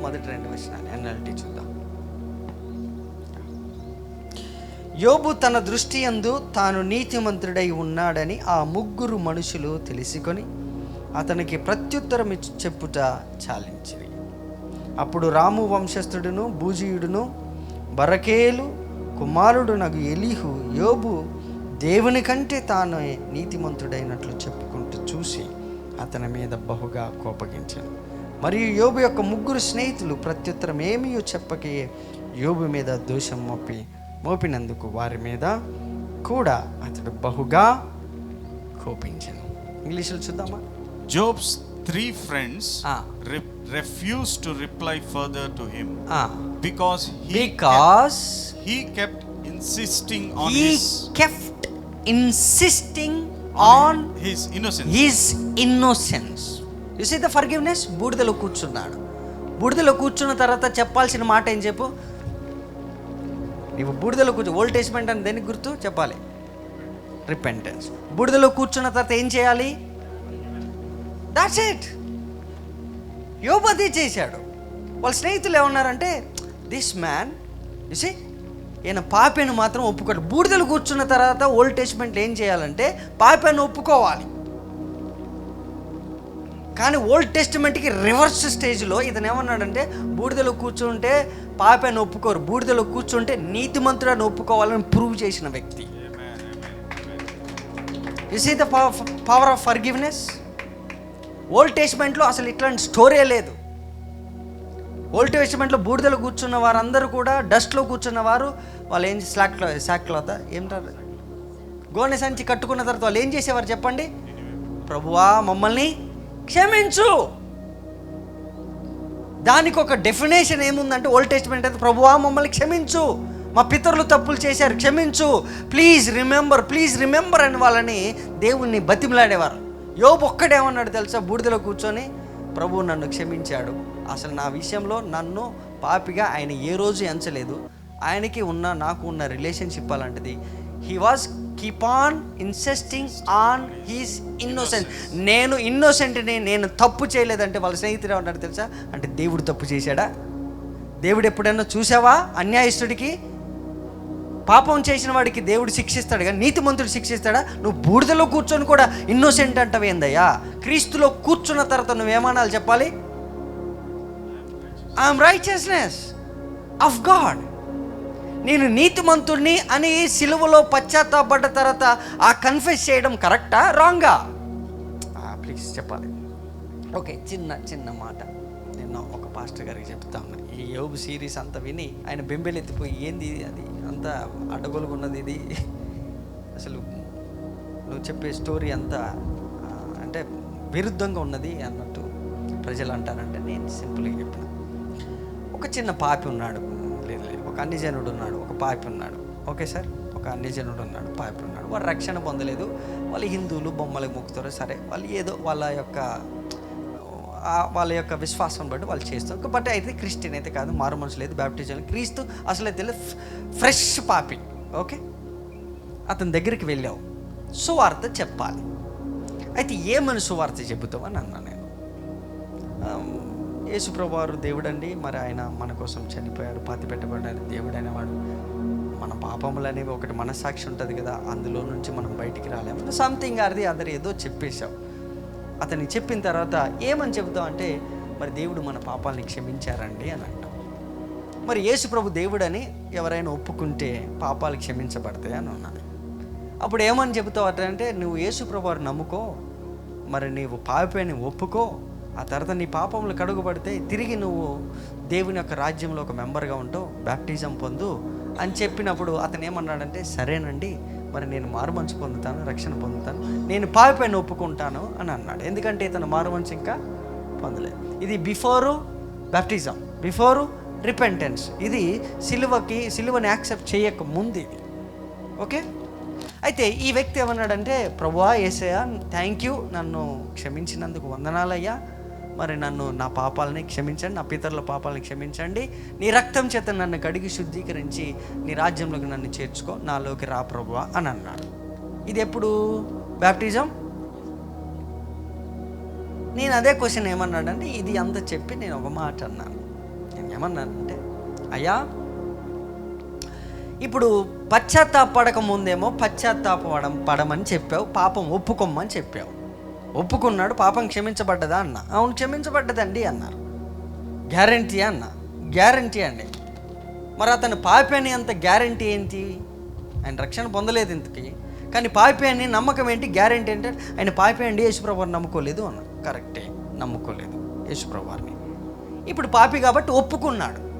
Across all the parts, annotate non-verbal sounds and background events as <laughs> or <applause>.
రెండు మొదటి రెండు వచనాలు. ఎన్ఎల్టీ చూద్దాం. యోబు తన దృష్టి యందు తాను నీతిమంతుడై ఉన్నాడని ఆ ముగ్గురు మనుషులు తెలుసుకొని అతనికి ప్రత్యుత్తరం ఇచ్చి చెప్పుట చాలించిరి. అప్పుడు రాము వంశస్థుడును భూజీయుడును బరకేలు కుమారుడు నగు ఎలీహు యోబు దేవుని కంటే తాను నీతిమంతుడైనట్లు చెప్పుకుంటూ చూసి అతని మీద బహుగా కోపగించాను. మరియు యోబు యొక్క ముగ్గురు స్నేహితులు ప్రత్యుత్తరం ఏమీయో చెప్పకే యోబు మీద దోషం మోపి మోపినందుకు వారి మీద కూడా అతడు బహుగా కోపించాను. ఇంగ్లీష్లో చూద్దామా? Job's three friends refuse to reply further to him because because he kept insisting on he kept insisting on his innocence his innocence you see the forgiveness బూడిదలో కూర్చున్నాడు. బూడిదలో కూర్చున్న తర్వాత చెప్పాల్సిన మాట ఏం చెప్పు? నీవు బూడిదలో కూర్చో ఓల్డ్ అని దేనికి గుర్తు? చెప్పాలి. రిపెంటెన్స్ బూడిదలో కూర్చున్న తర్వాత ఏం చేయాలి? దాట్స్ ఇట్ యోబది చేశాడు. వాళ్ళ స్నేహితులు ఏమన్నారంటే దిస్ మ్యాన్ సీ ఈయన పాపను మాత్రం ఒప్పుకోడు. బూడిదలు కూర్చున్న తర్వాత ఓల్డ్ ఏం చేయాలంటే పాపను ఒప్పుకోవాలి. కానీ ఓల్డ్ టెస్ట్మెంట్కి రివర్స్ స్టేజ్లో ఇతను ఏమన్నాడంటే బూడిదలో కూర్చుంటే పాపెను ఒప్పుకోరు బూడిదలో కూర్చుంటే నీతిమంతుడని ఒప్పుకోవాలని ప్రూవ్ చేసిన వ్యక్తి. You see the power of forgiveness old టెస్ట్మెంట్లో అసలు ఇట్లాంటి స్టోరీ లేదు. ఓల్డ్ టెస్ట్మెంట్లో బూడిదలో కూర్చున్న వారందరూ కూడా డస్ట్లో కూర్చున్న వారు వాళ్ళు ఏం స్లాక్లో శాక్లోత ఏమిటారు గోనె సంచి కట్టుకున్న తర్వాత వాళ్ళు ఏం చేసేవారు చెప్పండి? ప్రభువా మమ్మల్ని క్షమించు. దానికి ఒక డెఫినేషన్ ఏముందంటే ఓల్డ్ టెస్ట్మెంట్ అయితే ప్రభువా మమ్మల్ని క్షమించు. మా పితరులు తప్పులు చేశారు క్షమించు. ప్లీజ్ రిమెంబర్ ప్లీజ్ రిమెంబర్ అని వాళ్ళని దేవుణ్ణి బతిమలాడేవారు. యోబు ఒక్కడేమన్నాడు తెలుసా? బూడిదలో కూర్చొని ప్రభు నన్ను క్షమించాడు. అసలు నా విషయంలో నన్ను పాపిగా ఆయన ఏ రోజు ఎంచలేదు. ఆయనకి ఉన్న నాకు ఉన్న రిలేషన్షిప్ అలాంటిది. He was keep on insisting on his innocent నేను ఇన్నోసెంట్ని నేను తప్పు చేయలేదంటే వాళ్ళ స్నేహితుడు ఏమన్నాడు తెలుసా? అంటే దేవుడు తప్పు చేశాడా? దేవుడు ఎప్పుడైనా చూసావా అన్యాయస్తుడికి? పాపం చేసిన వాడికి దేవుడు శిక్షిస్తాడు కానీ నీతిమంతుడు శిక్షిస్తాడా? నువ్వు బూడిదలో కూర్చొని కూడా ఇన్నోసెంట్ అంటవేందయ్యా క్రీస్తులో కూర్చున్న తర్వాత నువ్వేమనాలి చెప్పాలి? ఐఎమ్ రైచియస్నెస్ ఆఫ్ గాడ్ నేను నీతిమంతుడిని అని సిలువలో పశ్చాత్తాపడ్డ తర్వాత ఆ కన్ఫెస్ చేయడం కరెక్టా రాంగా ప్లీజ్ చెప్పాలి. ఓకే చిన్న చిన్న మాట. నేను ఒక పాస్టర్ గారికి చెప్తాను ఈ యోబు సిరీస్ అంతా విని ఆయన బెంబెలెత్తిపోయి ఏంది అది అంత అడ్డగోలుగా ఉన్నది ఇది? అసలు నువ్వు చెప్పే స్టోరీ అంతా అంటే విరుద్ధంగా ఉన్నది అన్నట్టు ప్రజలు అంటారంటే నేను సింపుల్గా చెప్పిన. ఒక చిన్న పాపి ఉన్నాడు లేదు అన్నిజనుడు అన్యజనుడు ఉన్నాడు ఒక పాపి ఉన్నాడు ఓకే సార్? ఒక అన్యజనుడు ఉన్నాడు పాపి ఉన్నాడు వాడు రక్షణ పొందలేదు. వాళ్ళు హిందువులు బొమ్మలకు మొక్కుతారు. సరే వాళ్ళు ఏదో వాళ్ళ యొక్క వాళ్ళ యొక్క విశ్వాసం బట్టి వాళ్ళు చేస్తారు. బట్ అయితే క్రిస్టియన్ అయితే కాదు మారు మనసు లేదు బ్యాప్టిజం క్రీస్తు అసలు తెలియదు ఫ్రెష్ పాపి. ఓకే? అతని దగ్గరికి వెళ్ళావు. సువార్త చెప్పాలి. అయితే ఏమని సువార్త చెబుతావు అని అన్నా నేను. యేసుప్రభు వారు దేవుడండి. మరి ఆయన మన కోసం చనిపోయాడు పాతి పెట్టబడ్డాడు దేవుడైన వాడు మన పాపములు అనేవి ఒకటి మనస్సాక్షి ఉంటుంది కదా అందులో నుంచి మనం బయటికి రాలేము సంథింగ్ అది అదర్ ఏదో చెప్పేశావు అతని చెప్పిన తర్వాత ఏమని చెబుతాం అంటే మరి దేవుడు మన పాపాలని క్షమించారండి అని అంటాం. మరి యేసు ప్రభు దేవుడని ఎవరైనా ఒప్పుకుంటే పాపాలు క్షమించబడతాయి అని ఉన్నది. అప్పుడు ఏమని చెబుతావు అంటే నువ్వు యేసు ప్రభు నమ్ముకో మరి నీవు పాపని ఒప్పుకో ఆ తర్వాత నీ పాపములు కడుగుపడితే తిరిగి నువ్వు దేవుని యొక్క రాజ్యంలో ఒక మెంబర్గా ఉంటావు బ్యాప్టిజం పొందు అని చెప్పినప్పుడు అతను ఏమన్నాడంటే సరేనండి మరి నేను మారుమనసు పొందుతాను రక్షణ పొందుతాను నేను పాపైన ఒప్పుకుంటాను అని అన్నాడు. ఎందుకంటే ఇతను మారుమనసు ఇంకా పొందలేదు. ఇది బిఫోరు బ్యాప్టిజం బిఫోరు రిపెంటెన్స్. ఇది సిలువకి సిలువని యాక్సెప్ట్ చేయక ముందు ఇది. ఓకే? అయితే ఈ వ్యక్తి ఏమన్నాడంటే ప్రభువా ఏసయ్యా థ్యాంక్ యూ నన్ను క్షమించినందుకు వందనాలయ్యా మరి నన్ను నా పాపాలని క్షమించండి నా పితరుల పాపాలని క్షమించండి. నీ రక్తం చేత నన్ను కడిగి శుద్ధీకరించి నీ రాజ్యంలోకి నన్ను చేర్చుకో నాలోకి రా ప్రభువా అని అన్నాడు. ఇది ఎప్పుడు? బ్యాప్టిజం నేను అదే క్వశ్చన్ ఏమన్నాడంటే ఇది అంత చెప్పి నేను ఒక మాట అన్నాను. నేను ఏమన్నానంటే అయ్యా ఇప్పుడు పశ్చాత్తాపడక ముందేమో పశ్చాత్తాపడం పడమని చెప్పావు పాపం ఒప్పుకోమని చెప్పావు. ఒప్పుకున్నాడు పాపం క్షమించబడ్డదా అన్న. అవును క్షమించబడ్డదండి అన్నారు. గ్యారంటీ అన్న. గ్యారంటీ అండి. మరి అతను పాపి అని అంత గ్యారంటీ ఏంటి? ఆయన రక్షణ పొందలేదు ఇంతకి. కానీ పాపి అని నమ్మకం ఏంటి? గ్యారంటీ ఏంటి ఆయన పాపి అండి యేసుప్రభుని నమ్ముకోలేదు అన్న. కరెక్టే నమ్ముకోలేదు యేసుప్రభుని ఇప్పుడు పాపి కాబట్టి ఒప్పుకున్నాడు.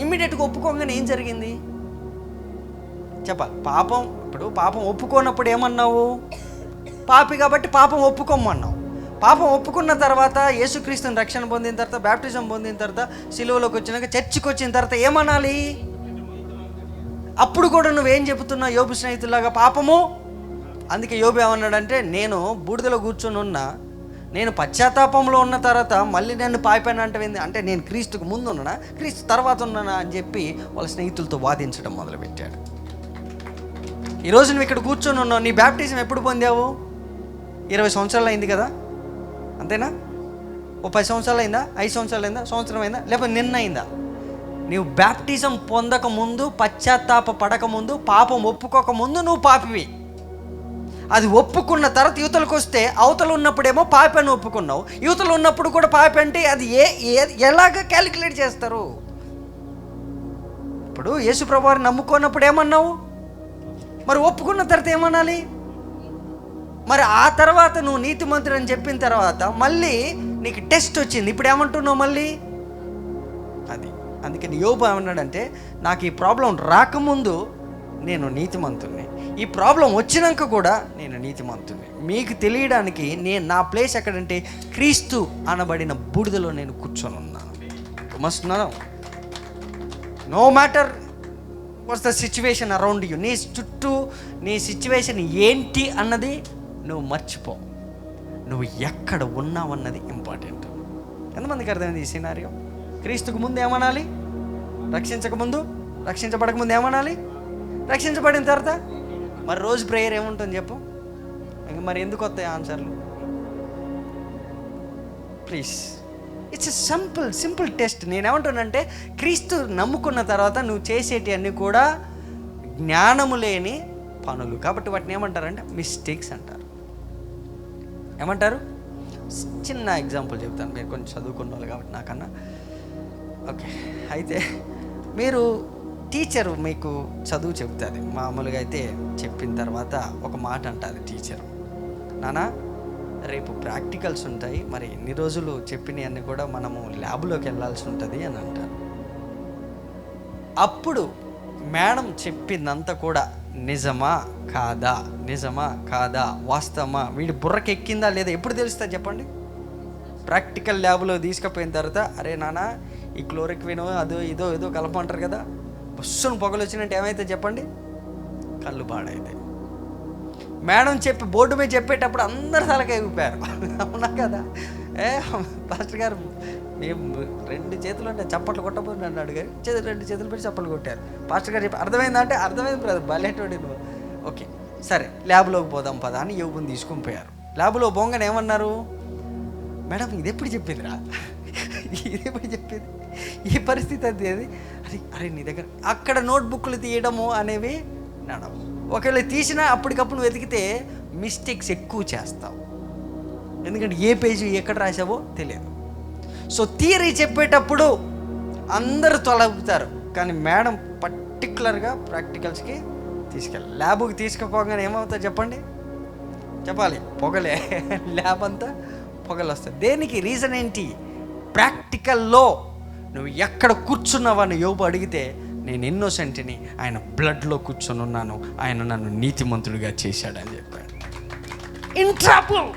ఇమ్మీడియట్గా ఒప్పుకోగానే ఏం జరిగింది? చెప్పాలి. పాపం ఇప్పుడు పాపం ఒప్పుకోనప్పుడు ఏమన్నావు? పాపి కాబట్టి పాపం ఒప్పుకోమన్నావు. పాపం ఒప్పుకున్న తర్వాత యేసుక్రీస్తుని రక్షణ పొందిన తర్వాత బ్యాప్టిజం పొందిన తర్వాత సిలువలోకి వచ్చినాక చర్చికి వచ్చిన తర్వాత ఏమనాలి? అప్పుడు కూడా నువ్వేం చెబుతున్నావు? యోబు స్నేహితులాగా పాపము? అందుకే యోబు ఏమన్నాడంటే నేను బూడిదలో కూర్చొని ఉన్నా నేను పశ్చాత్తాపంలో ఉన్న తర్వాత మళ్ళీ నన్ను పాయిపోయిన అంటే అంటే నేను క్రీస్తుకు ముందు ఉన్నానా? క్రీస్తు తర్వాత ఉన్నానా? అని చెప్పి వాళ్ళ స్నేహితులతో వాదించడం మొదలుపెట్టాడు. ఈరోజు నువ్వు ఇక్కడ కూర్చొని ఉన్నావు. నీ బ్యాప్టిజం ఎప్పుడు పొందావు? ఇరవై సంవత్సరాలు అయింది కదా? అంతేనా? ఓ పది సంవత్సరాలు అయిందా? ఐదు సంవత్సరాలు అయిందా? సంవత్సరం అయిందా? లేకపోతే నిన్న అయిందా? నీవు బ్యాప్టిజం పొందక ముందు పశ్చాత్తాప పడక ముందు పాపం ఒప్పుకోక ముందు నువ్వు పాపివి. అది ఒప్పుకున్న తర్వాత యువతలకు వస్తే అవతలు ఉన్నప్పుడేమో పాపి అని ఒప్పుకున్నావు. యువతలు ఉన్నప్పుడు కూడా పాపి అంటే అది ఏ ఏ- ఎలాగ క్యాలిక్యులేట్ చేస్తారు? ఇప్పుడు యేసుప్రభు వారిని నమ్ముకున్నప్పుడు ఏమన్నావు? మరి ఒప్పుకున్న తర్వాత ఏమనాలి? మరి ఆ తర్వాత నువ్వు నీతిమంతుడు అని చెప్పిన తర్వాత మళ్ళీ నీకు టెస్ట్ వచ్చింది. ఇప్పుడు ఏమంటున్నావు మళ్ళీ? అది. అందుకని యోబు ఏమన్నాడంటే నాకు ఈ ప్రాబ్లం రాకముందు నేను నీతిమంతుణ్ణి. ఈ ప్రాబ్లం వచ్చినాక కూడా నేను నీతిమంతుణ్ణి. మీకు తెలియడానికి నేను నా ప్లేస్ ఎక్కడంటే క్రీస్తు అనబడిన బూడిదలో నేను కూర్చొని ఉన్నాను. Must no matter what's the situation around you నీ చుట్టూ నీ సిచ్యువేషన్ ఏంటి అన్నది నువ్వు మర్చిపో. నువ్వు ఎక్కడ ఉన్నావన్నది ఇంపార్టెంట్ ఎంతమందికి అర్థమైంది ఈ సినారియో క్రీస్తుకు ముందు ఏమనాలి? రక్షించక ముందు? రక్షించబడక ముందు ఏమనాలి? రక్షించబడిన తర్వాత? మరి రోజు ప్రేయర్ ఏముంటుంది చెప్పు? ఇంక మరి ఎందుకు వస్తాయి ఆన్సర్లు please it's a simple simple test నేనేమంటానంటే క్రీస్తు నమ్ముకున్న తర్వాత నువ్వు చేసేటి అన్నీ కూడా జ్ఞానము లేని పనులు. కాబట్టి వాటిని ఏమంటారంటే మిస్టేక్స్ అంటారు. ఏమంటారు? చిన్న ఎగ్జాంపుల్ చెప్తాను. మీరు కొంచెం చదువుకున్న వాళ్ళు కాబట్టి నాకన్నా. ఓకే. అయితే మీరు టీచర్ మీకు చదువు చెబుతుంది మామూలుగా అయితే చెప్పిన తర్వాత ఒక మాట అంటుంది టీచర్. నానా రేపు ప్రాక్టికల్స్ ఉంటాయి. మరి ఎన్ని రోజులు చెప్పినవన్నీ కూడా మనము ల్యాబ్లోకి వెళ్ళాల్సి ఉంటుంది అని అంటారు. అప్పుడు మేడం చెప్పిందంతా కూడా నిజమా కాదా? నిజమా కాదా? వాస్తవమా? వీడి బుర్రకెక్కిందా లేదా? ఎప్పుడు తెలుస్తా చెప్పండి. ప్రాక్టికల్ ల్యాబ్లో తీసుకుపోయిన తర్వాత అరే నాన్న ఈ క్లోరిక్ వినో అదో ఇదో ఏదో కలపంటారు కదా. బస్సును పొగలు వచ్చినట్టు ఏమైతే చెప్పండి? కళ్ళు పాడైతే మేడం చెప్పి బోర్డు మీద చెప్పేటప్పుడు అందరు తలకాయ ఊపారు. అవునా కదా? ఏ పాస్టర్ గారు మేము రెండు చేతులు అంటే చప్పట్లు కొట్టబోతుంది నన్ను అడిగారు. చేతులు రెండు చేతులు పెట్టి చప్పట్లు కొట్టారు. పాస్టర్ గారు చెప్పి అర్థమైందంటే అర్థమైంది బ్రదర్ బలేటోడి నువ్వు ఓకే సరే ల్యాబ్లోకి పోదాం పదా అని యోగుని తీసుకొని పోయారు. ల్యాబ్లో బొంగని ఏమన్నారు? మేడం ఇది ఎప్పుడు చెప్పిందిరా? <laughs> ఇది ఎప్పుడు చెప్పింది? ఈ పరిస్థితి అది అది? అరే అరే నీ దగ్గర అక్కడ నోట్బుక్లు తీయడము అనేవి నడవు. ఒకవేళ తీసినా అప్పటికప్పుడు వెతికితే మిస్టేక్స్ ఎక్కువ చేస్తావు. ఎందుకంటే ఏ పేజీ ఎక్కడ రాసావో తెలియదు. సో థియరీ చెప్పేటప్పుడు అందరూ తొలగుతారు కానీ మేడం పర్టికులర్గా ప్రాక్టికల్స్కి తీసుకెళ్ళి ల్యాబ్కి తీసుకుపోగానే ఏమవుతుంది చెప్పండి? చెప్పాలి. పొగలే. <laughs> ల్యాబ్ అంతా పొగలు వస్తాయి. దేనికి? రీజన్ ఏంటి? ప్రాక్టికల్లో నువ్వు ఎక్కడ కూర్చున్నావని యోబు అడిగితే నేను ఇన్నోసెంట్ని ఆయన బ్లడ్లో కూర్చొని ఉన్నాను. ఆయన నన్ను నీతిమంతుడిగా చేశాడని చెప్పాడు. In trouble.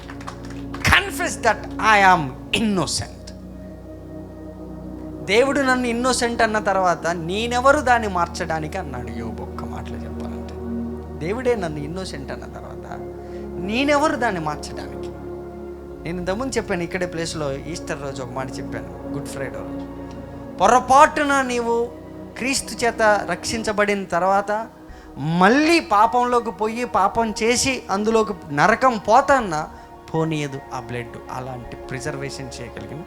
Confess that I am innocent. దేవుడు నన్ను ఇన్నోసెంట్ అన్న తర్వాత నేనెవరు దాన్ని మార్చడానికి అన్నాడు. యోబు ఒక్క మాటలు చెప్పాలంటే దేవుడే నన్ను ఇన్నోసెంట్ అన్న తర్వాత నేనెవరు దాన్ని మార్చడానికి? నేను ఇంతకుముందు చెప్పాను ఇక్కడే ప్లేస్లో ఈస్టర్ రోజు ఒక మాట చెప్పాను గుడ్ ఫ్రైడే రోజు. పొరపాటున నీవు క్రీస్తు చేత రక్షించబడిన తర్వాత మళ్ళీ పాపంలోకి పోయి పాపం చేసి అందులోకి నరకం పోతాన్న పోనీయదు ఆ బ్లడ్ అలాంటి ప్రిజర్వేషన్ చేయగలిగిన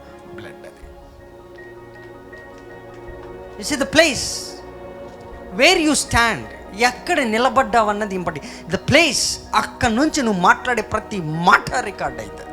is the place where you stand ఎక్కడ నిలబడ్డావు అన్నది ఇంపటి ద ప్లేస్ అక్కడ నుంచి నువ్వు మాట్లాడే ప్రతి మాట రికార్డ్ అవుతుంది.